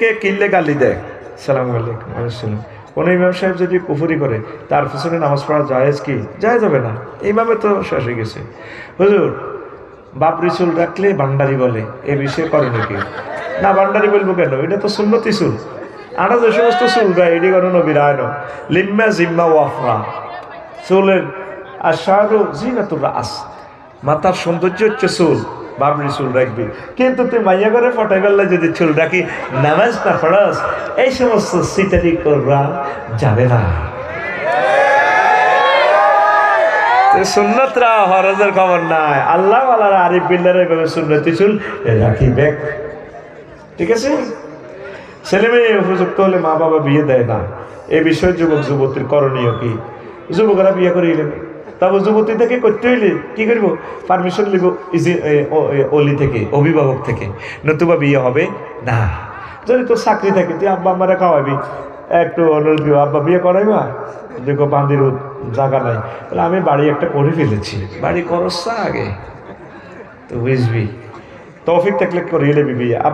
কে কিনলে গালি দেয়? সালাম আলাইকুম কোন ইমাম সাহেব যদি করে, তার পিছনে নামাজ পড়া জায়েজ কি? যায় যাবে না। তো শেষ হয়ে গেছে। হুজুর চুল ভান্ডারি বলে, এ বিষয়ে করে নাকি? না, ভান্ডারি বলব কেন? এটা তো সুন্নতি চুল। আনা যে সমস্ত চুল দেয়, এটি কোনো নবীর আয়ন লিম্মা জিম্মা ওয়াফরা চুলের আর শাহরু জিনাতুর আস মাথার সৌন্দর্য হচ্ছে চুল। বাবরি চুল রাখবি। কিন্তু তুই মাইয়া করে ফটাই বেলা যদি চুল রাখি, নামাজ না ফরাস এই সমস্ত সিটারি করা যাবে না। সুন্নতরা হরজের খবর নাই। আল্লাহ আল্লাহ আরিফ বিল্লার এইভাবে সুন্নতি চুল রাখি ব্যাগ ঠিক আছে? ছেলে মেয়ে উপযুক্ত হলে মা বাবা বিয়ে দেয় না। এ বিষয়ে যুবক যুবতীর করণীয় কি? যুবকরা বিয়ে করে তবে যুবতী থেকে করতে হইলে কি করব? পারমিশন লিব ইজি অলি থেকে, অভিভাবক থেকে। নতুবা বিয়ে হবে না। যদি তোর চাকরি থাকে, তুই আব্বা আমারে খাওয়াবি। একটু অনুরোধ দিব আব্বা, বিয়ে করাইবা? দেখো, বান্দির জায়গা নাই। তাহলে আমি বাড়ি একটা করে ফেলেছি। বাড়ি করস আগে? তো বুঝবি। তৌফিক থাকলে নেবি বিয়ে।